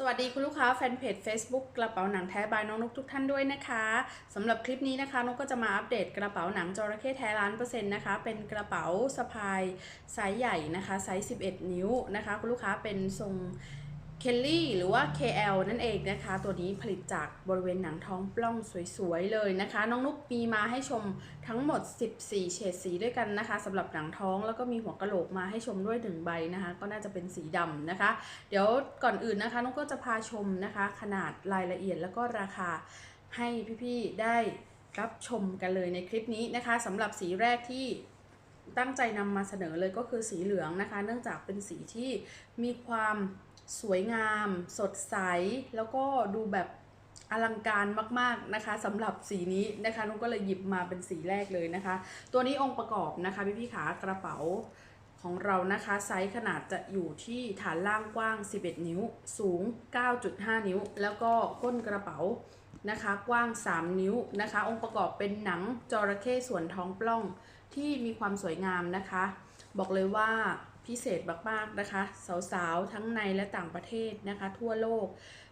สวัสดีคุณลูกค้าแฟนเพจ Facebook กระเป๋าหนังแท้บายน้องนกทุกท่านด้วยนะคะสำหรับคลิปนี้นะคะนกก็จะมาอัปเดตกระเป๋าหนังจระเข้แท้ล้านเปอร์เซ็นต์นะคะเป็นกระเป๋าสะพายไซส์ใหญ่นะคะไซส์11 นิ้วนะคะคุณลูกค้าเป็นทรง เคลลี่หรือว่า KL นั่นเองนะคะ ตัวนี้ผลิตจากบริเวณหนังท้องปล้องสวยๆเลยนะคะ น้องนุ๊กมีมาให้ชมทั้งหมด 14 เฉดสีด้วยกันนะคะสำหรับหนังท้องแล้วก็มีหัวกะโหลกมาให้ชมด้วยหนึ่งใบนะคะ ก็น่าจะเป็นสีดำนะคะ เดี๋ยวก่อนอื่นนะคะนุกก็จะพาชมนะคะ ขนาดรายละเอียดแล้วก็ราคาให้พี่ๆได้รับชมกันเลยในคลิปนี้นะคะสำหรับสีแรกที่ตั้งใจนำมาเสนอเลยก็คือสีเหลืองนะคะ เนื่องจากเป็นสีที่มีความ สวยงาม สดใส แล้วก็ดูแบบอลังการมากๆนะคะสำหรับสีนี้นะคะนุกก็เลยหยิบมาเป็นสีแรกเลยนะคะ ตัวนี้องค์ประกอบนะคะพี่ๆขากระเป๋าของเรานะคะไซส์ขนาดจะอยู่ที่ฐานล่างกว้าง 11 นิ้ว สูง 9.5 นิ้ว แล้วก็ก้นกระเป๋านะคะกว้าง 3 นิ้วนะคะ องค์ประกอบเป็นหนังจระเข้ส่วนท้องปล้องที่มีความสวยงามนะคะ บอกเลยว่า พิเศษมากๆนะคะ สาวๆ ทั้งในและต่างประเทศนะคะ ทั่วโลก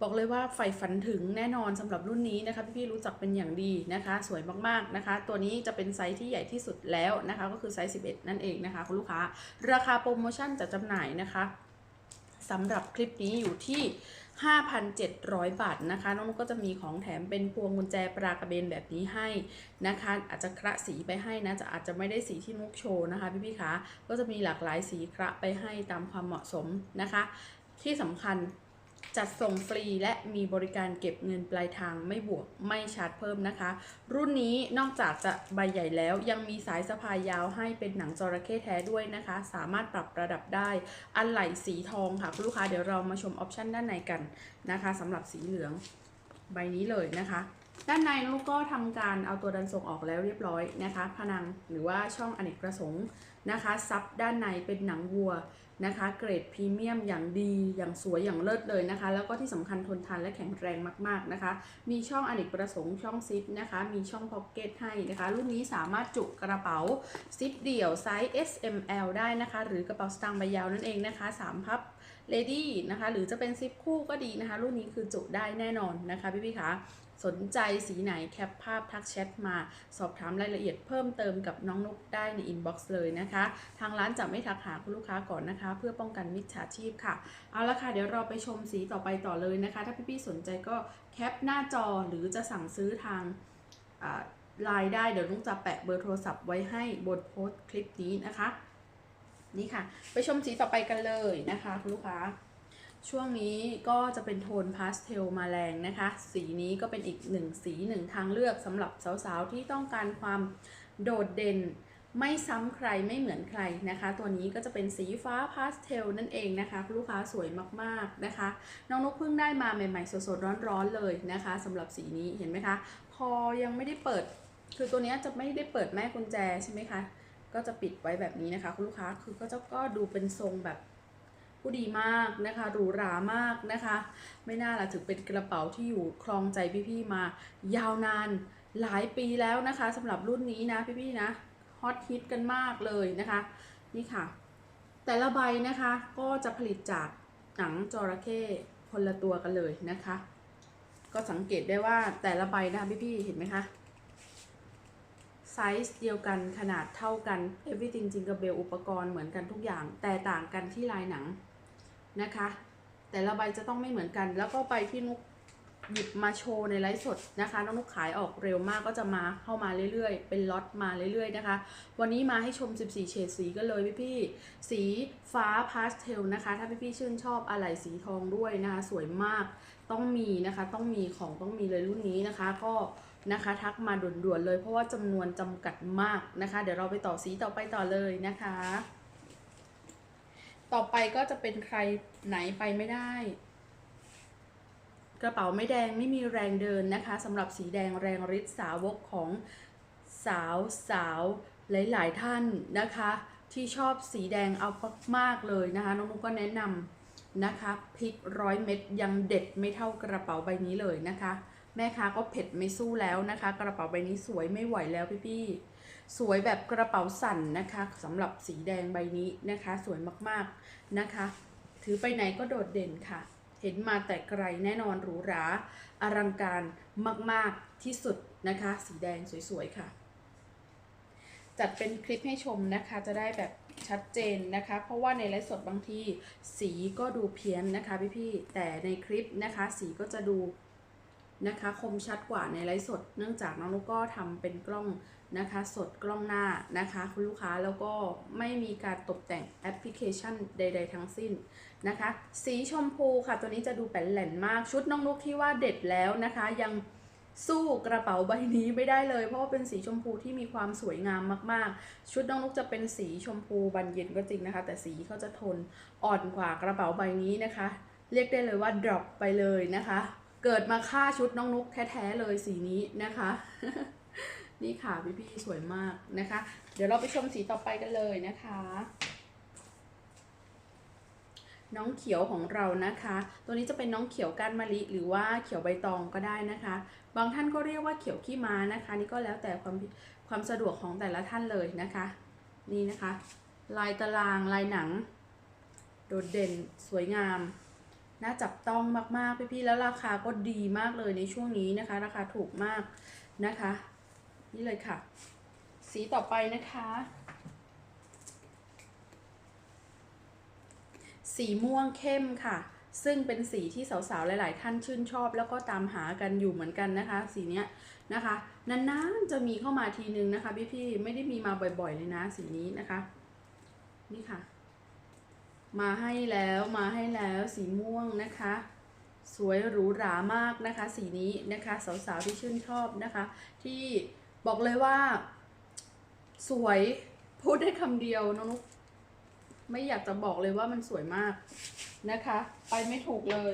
บอกเลยว่าใฝ่ฝันถึงแน่นอนสำหรับรุ่นนี้นะคะ พี่ๆรู้จักเป็นอย่างดีนะคะ สวยมากๆนะคะ ตัวนี้จะเป็นไซส์ที่ใหญ่ที่สุดแล้วนะคะ ก็คือไซส์ 11 นั่นเองนะคะคุณลูกค้า ราคาโปรโมชั่นจะจำหน่ายนะคะสำหรับคลิปนี้อยู่ที่ 5,700 บาทนะคะน้องนุ๊กก็จะมีของแถมเป็นพวงกุญแจปลากระเบนแบบนี้ให้นะคะอาจจะคระสีไปให้นะจะอาจจะไม่ได้สีที่นุ๊กโชว์นะคะพี่ๆคะก็จะมีหลากหลายสีคระไปให้ตามความเหมาะสมนะคะ ที่สำคัญ จัดส่งฟรีและมีบริการเก็บเงินปลายทางไม่บวกไม่ชาร์จเพิ่มนะคะ รุ่นนี้นอกจากจะใบใหญ่แล้วยังมีสายสะพายยาวให้เป็นหนังจระเข้แท้ด้วยนะคะ สามารถปรับระดับได้อันไหล่สีทองค่ะคุณลูกค้าเดี๋ยวเรามาชมออปชันด้านในกันนะคะสำหรับสีเหลืองใบนี้เลยนะคะ ด้านในลูกก็ทำการเอาตัวดันส่งออกแล้วเรียบร้อยนะคะผนังหรือว่าช่องอเนกประสงค์นะคะซับด้านในเป็นหนังวัวนะคะ เกรดพรีเมียมอย่างดีอย่างสวยอย่างเลิศเลยนะคะ แล้วก็ที่สำคัญทนทานและแข็งแรงมากๆนะคะ มีช่องอเนกประสงค์ช่องซิปนะคะ มีช่องพ็อกเก็ตให้นะคะ รุ่นนี้สามารถจุกระเป๋าซิปเดี่ยวไซส์ S M L ได้นะคะ หรือกระเป๋าสตางค์ใบยาวนั่นเองนะคะสามพับเลดี้นะคะ หรือจะเป็นซิปคู่ก็ดีนะคะ รุ่นนี้คือจุได้แน่นอนนะคะพี่ๆคะ สนใจสีไหนแคปภาพทักแชทมา สอบถามรายละเอียดเพิ่มเติมกับน้องนุกได้ในอินบ็อกซ์เลยนะคะ ทางร้านจะไม่ทักหาคุณลูกค้าก่อนนะคะ เพื่อป้องกันมิจฉาชีพค่ะ เอาละค่ะเดี๋ยวเราไปชมสีต่อไปต่อเลยนะคะ ถ้าพี่ๆสนใจก็แคปหน้าจอหรือจะสั่งซื้อทางไลน์ได้เดี๋ยวนุกจะแปะเบอร์โทรศัพท์ไว้ให้บนโพสต์คลิปนี้นะคะ นี่ค่ะ ไปชมสีต่อไปกันเลยนะคะคุณลูกค้า ช่วงนี้ก็จะเป็นโทนพาสเทลมาแรงนะคะ สีนี้ก็เป็นอีกหนึ่งสีหนึ่งทางเลือกสำหรับสาวๆ ที่ต้องการความโดดเด่น ไม่ซ้ำใครไม่เหมือนใครนะคะ ตัวนี้ก็จะเป็นสีฟ้าพาสเทลนั่นเองนะคะคุณลูกค้าสวยมากๆนะคะ น้องนกเพิ่งได้มาใหม่ๆ สดๆ ร้อนๆเลยนะคะสำหรับสีนี้เห็นไหมคะ พอยังไม่ได้เปิด คือตัวนี้จะไม่ได้เปิดแม่กุญแจใช่ไหมคะก็จะปิดไว้แบบนี้นะคะ คุณลูกค้าคือก็จะก็ดูเป็นทรงแบบ ผู้ดีมากนะคะหรูหรามากนะคะ ไม่น่าล่ะถึงเป็นกระเป๋าที่อยู่ครองใจพี่ๆมายาวนานหลายปีแล้วนะคะสำหรับรุ่นนี้นะพี่ๆนะฮอตฮิตกันมากเลยนะคะนี่ค่ะ แต่ละใบนะคะก็จะผลิตจากหนังจระเข้คนละตัวกันเลยนะคะ ก็สังเกตได้ว่าแต่ละใบนะคะพี่ๆเห็นไหมคะไซส์เดียวกันขนาดเท่ากัน everything จริงกับเบลอุปกรณ์เหมือนกันทุกอย่าง แต่ต่างกันที่ลายหนัง นะคะ แต่ละใบจะต้องไม่เหมือนกัน แล้วก็ใบที่นุกหยิบมาโชว์ในไลฟ์สดนะคะน้องนุกขายออกเร็วมากก็จะมาเข้ามาเรื่อยๆ เป็นล็อตมาเรื่อยๆนะคะ วันนี้มาให้ชม 14 เฉดสีกันเลยพี่ๆสีฟ้าพาสเทลนะคะ ถ้าพี่ๆชื่นชอบอะไรสีทองด้วยนะคะ สวยมากต้องมีนะคะ ต้องมีของต้องมีเลยรุ่นนี้นะคะ ก็นะคะทักมาด่วนๆเลยเพราะว่าจำนวนจำกัดมากนะคะ เดี๋ยวเราไปต่อสีต่อไปต่อเลยนะคะ ต่อไปก็จะเป็นใครไหนไปไม่ได้ กระเป๋าไม่แดงไม่มีแรงเดินนะคะสำหรับสีแดงแรงฤทธิ์สาวกของสาวสาวหลาย ๆ ท่านนะคะ ที่ชอบสีแดงเอามากๆเลยนะคะน้องนุ๊กก็แนะนำนะคะพริกร้อยเม็ดยังเด็ดไม่เท่ากระเป๋าใบนี้เลยนะคะ แม่ค้าก็เผ็ดไม่สู้แล้วนะคะ กระเป๋าใบนี้สวยไม่ไหวแล้วพี่ๆ สวยแบบกระเป๋าสั่นนะคะสำหรับสีแดงใบนี้นะคะ สวยมากๆนะคะ ถือไปไหนก็โดดเด่นค่ะ เห็นมาแต่ไกลแน่นอนหรูหราอลังการมากๆที่สุดนะคะ สีแดงสวยๆค่ะ จัดเป็นคลิปให้ชมนะคะ จะได้แบบชัดเจนนะคะ เพราะว่าในไลฟ์สดบางทีสีก็ดูเพี้ยนนะคะพี่ๆแต่ในคลิปนะคะสีก็จะดู นะคะคมชัดกว่าในไลฟ์สด เนื่องจากน้องนุกก็ทำเป็นกล้องนะคะ สดกล้องหน้านะคะคุณลูกค้าแล้วก็ไม่มีการตกแต่งแอปพลิเคชันใด ๆ ทั้งสิ้นนะคะ สีชมพูค่ะตัวนี้จะดูแป่นแหลนมากชุดน้องนุกที่ว่าเด็ดแล้วนะคะ ยังสู้กระเป๋าใบนี้ไม่ได้เลย เพราะว่าเป็นสีชมพูที่มีความสวยงามมากๆ ชุดน้องนุกจะเป็นสีชมพูบานเย็นก็จริงนะคะ แต่สีเขาจะทนอ่อนกว่ากระเป๋าใบนี้นะคะ เรียกได้เลยว่า drop ไปเลยนะคะ เกิดมาฆ่าชุดน้องนุกแท้ๆเลยสีนี้นะคะ นี่ค่ะพี่ๆสวยมากนะคะ เดี๋ยวเราไปชมสีต่อไปกันเลยนะคะ น้องเขียวของเรานะคะ ตัวนี้จะเป็นน้องเขียวก้านมะลิหรือว่าเขียวใบตองก็ได้นะคะ บางท่านก็เรียกว่าเขียวขี้ม้านะคะ นี่ก็แล้วแต่ความความสะดวกของแต่ละท่านเลยนะคะ นี่นะคะ ลายตารางลายหนัง โดดเด่นสวยงาม น่าจับต้องมาก ๆ พี่ๆแล้วราคาก็ดีมากเลยในช่วงนี้นะคะ ราคาถูกมากนะคะ นี่เลยค่ะ สีต่อไปนะคะ สีม่วงเข้มค่ะ ซึ่งเป็นสีที่สาวๆ หลาย ๆ ท่านชื่นชอบ แล้วก็ตามหากันอยู่เหมือนกันนะคะ สีเนี้ยนะคะนานๆจะมีเข้ามาทีนึงนะคะ พี่ๆไม่ได้มีมาบ่อย ๆ เลยนะ สีนี้นะคะ นี่ค่ะ มาให้แล้วมาให้แล้วสีม่วงนะคะ สวยหรูหรามากนะคะ สีนี้นะคะสาวๆที่ชื่นชอบนะคะ ที่บอกเลยว่า สวยพูดได้คำเดียวน้องนุ๊กไม่อยากจะบอกเลยว่ามันสวยมากนะคะ ไปไม่ถูกเลย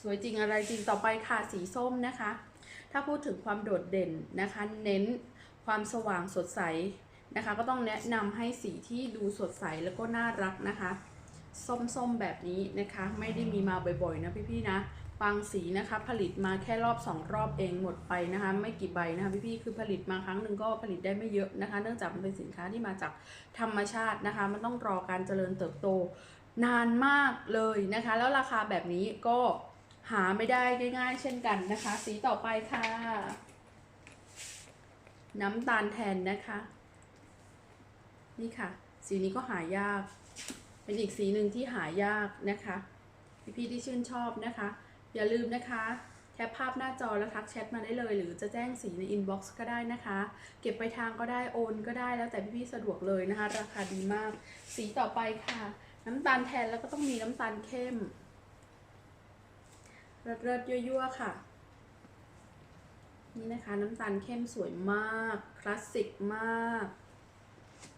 สวยจริงอะไรจริงต่อไปค่ะสีส้มนะคะ ถ้าพูดถึงความโดดเด่นนะคะ เน้นความสว่างสดใส นะคะ ก็ต้องแนะนำให้สีที่ดูสดใสแล้วก็น่ารักนะคะ ส้มๆแบบนี้นะคะ ไม่ได้มีมาบ่อยๆ นะพี่ๆนะบางสีนะคะผลิตมาแค่รอบ 2 รอบเองหมดไปนะคะ ไม่กี่ใบนะคะพี่ๆคือผลิตมาครั้งหนึ่งก็ผลิตได้ไม่เยอะนะคะ เนื่องจากมันเป็นสินค้าที่มาจากธรรมชาตินะคะ มันต้องรอการเจริญเติบโตนานมากเลยนะคะ แล้วราคาแบบนี้ก็หาไม่ได้ง่ายๆเช่นกันนะคะ สีต่อไปค่ะ น้ำตาลแทนนะคะ นี่ค่ะ สีนี้ก็หายาก เป็นอีกสีหนึ่งที่หายากนะคะ พี่ๆที่ชื่นชอบนะคะ อย่าลืมนะคะแคปภาพหน้าจอแล้วทักแชทมาได้เลย หรือจะแจ้งสีในอินบ็อกซ์ก็ได้นะคะ เก็บไปทางก็ได้โอนก็ได้แล้วแต่พี่ๆสะดวกเลยนะคะ ราคาดีมาก สีต่อไปค่ะ น้ำตาลแทนแล้วก็ต้องมีน้ำตาลเข้มเลิศเลิศๆยั่วๆค่ะ นี่นะคะน้ำตาลเข้มสวยมาก คลาสสิกมาก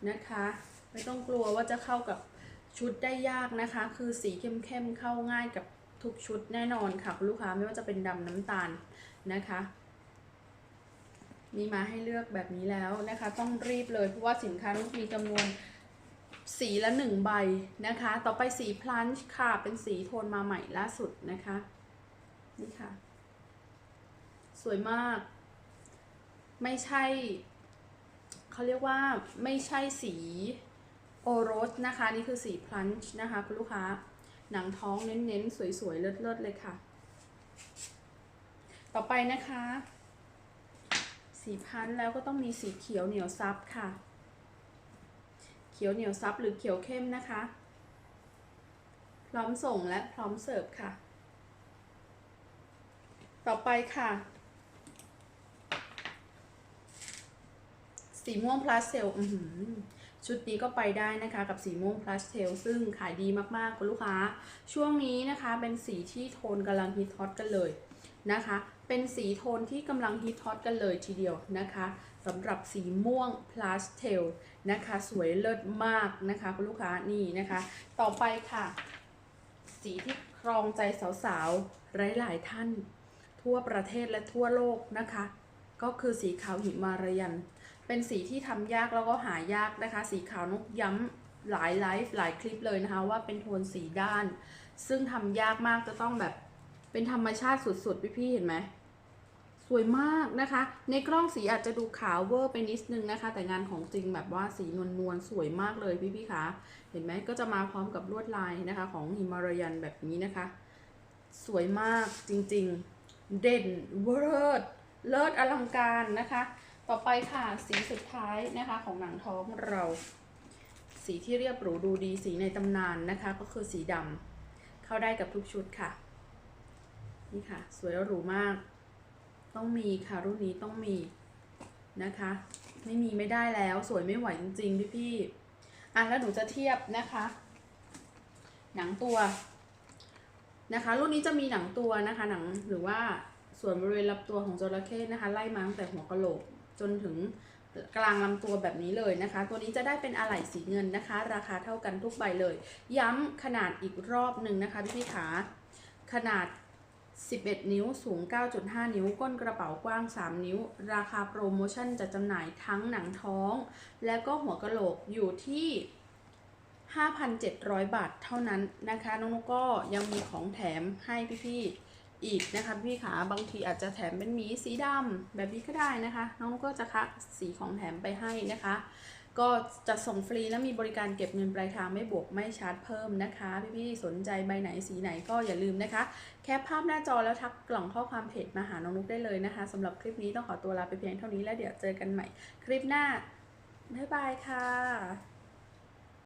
นะคะ ไม่ต้องกลัวว่าจะเข้ากับชุดได้ยากนะคะ คือสีเข้มๆเข้าง่ายกับทุกชุดแน่นอนค่ะคุณลูกค้าไม่ว่าจะเป็นดำน้ำตาลนะคะ มีมาให้เลือกแบบนี้แล้วนะคะ ต้องรีบเลยเพราะว่าสินค้ามีจำนวนสีละหนึ่งใบนะคะ ต่อไปสีพลันช์ค่ะ เป็นสีโทนมาใหม่ล่าสุดนะคะ นี่ค่ะ สวยมาก ไม่ใช่ เขาเรียกว่าไม่ใช่สีโอรสนะคะนี่คือสีพลันช์นะคะคุณลูกค้าหนังท้องเน้นๆ สวยๆ เลิศๆ เลยค่ะ ต่อไปนะคะ สีพันแล้วก็ต้องมีสีเขียวเหนียวซับค่ะ เขียวเหนียวซับหรือเขียวเข้มนะคะ พร้อมส่งและพร้อมเสิร์ฟค่ะ ต่อไปค่ะ สีม่วงพลาสเทลอื้อหือชุดนี้ก็ไปได้นะคะกับสีม่วงพลาสเทลซึ่งขายดีมากๆคุณลูกค้า ช่วงนี้นะคะเป็นสีที่โทนกำลังฮิตฮอตกันเลยนะคะ เป็นสีโทนที่กำลังฮิตฮอตกันเลยทีเดียวนะคะสำหรับสีม่วงพลาสเทลนะคะ สวยเลิศมากนะคะคุณลูกค้านี่นะคะ ต่อไปค่ะ สีที่ครองใจสาวๆหลายๆท่าน ทั่วประเทศและทั่วโลกนะคะ ก็คือสีขาวหิมารายัน เป็นสีที่ทำยากแล้วก็หายากนะคะ สีขาวนกย้ำหลายไลฟ์หลายคลิปเลยนะคะ ว่าเป็นโทนสีด้าน ซึ่งทำยากมากจะต้องแบบเป็นธรรมชาติสุดๆพี่ๆเห็นไหมสวยมากนะคะ ในกล้องสีอาจจะดูขาวเวอร์ไปนิดนึงนะคะ แต่งานของจริงแบบว่าสีนวลนวลๆสวยมากเลยพี่พี่คะเห็นไหมก็จะมาพร้อมกับลวดลายนะคะ ของฮิมารยันแบบนี้นะคะ สวยมากจริงๆ เด่นเลิศเลิศอลังการนะคะ ต่อไปค่ะสีสุดท้ายนะคะของหนังท้องเรา สีที่เรียบหรูดูดีสีในตำนานนะคะ ก็คือสีดำเข้าได้กับทุกชุดค่ะ นี่ค่ะ สวยหรูมาก ต้องมีค่ะรุ่นนี้ต้องมีนะคะ ไม่มีไม่ได้แล้วสวยไม่ไหวจริงๆพี่ๆอะแล้วหนูจะเทียบนะคะ หนังตัวนะคะ รุ่นนี้จะมีหนังตัวนะคะ หนังหรือว่าส่วนบริเวณลำตัวของจระเข้นะคะ ไล่มาตั้งแต่หัวกะโหลก จนถึงกลางลำตัวแบบนี้เลยนะคะ ตัวนี้จะได้เป็นอะไหล่สีเงินนะคะ ราคาเท่ากันทุกใบเลย ย้ำขนาดอีกรอบหนึ่งนะคะพี่ๆขา ขนาด 11 นิ้วสูง 9.5 นิ้ว ก้นกระเป๋ากว้าง 3 นิ้ว ราคาโปรโมชั่นจะจำหน่ายทั้งหนังท้อง และก็หัวกะโหลกอยู่ที่ 5,700 บาทเท่านั้นนะคะ น้องนกก็ยังมีของแถมให้พี่ๆ อีกนะคะพี่ขาบางทีอาจจะแถมเป็นหมีสีดำแบบนี้ก็ได้นะคะ น้องกก็จะคัดสีของแถมไปให้นะคะ ก็จะส่งฟรีและมีบริการเก็บเงินปลายทางไม่บวกไม่ชาร์จเพิ่มนะคะ พี่ๆสนใจใบไหนสีไหนก็อย่าลืมนะคะ แคปภาพหน้าจอแล้วทักกล่องข้อความเพจมาหาน้องนุกได้เลยนะคะสำหรับคลิปนี้ต้องขอตัวลาไปเพียงเท่านี้แล้วเดี๋ยวเจอกันใหม่ คลิปหน้าบ๊ายบายค่ะ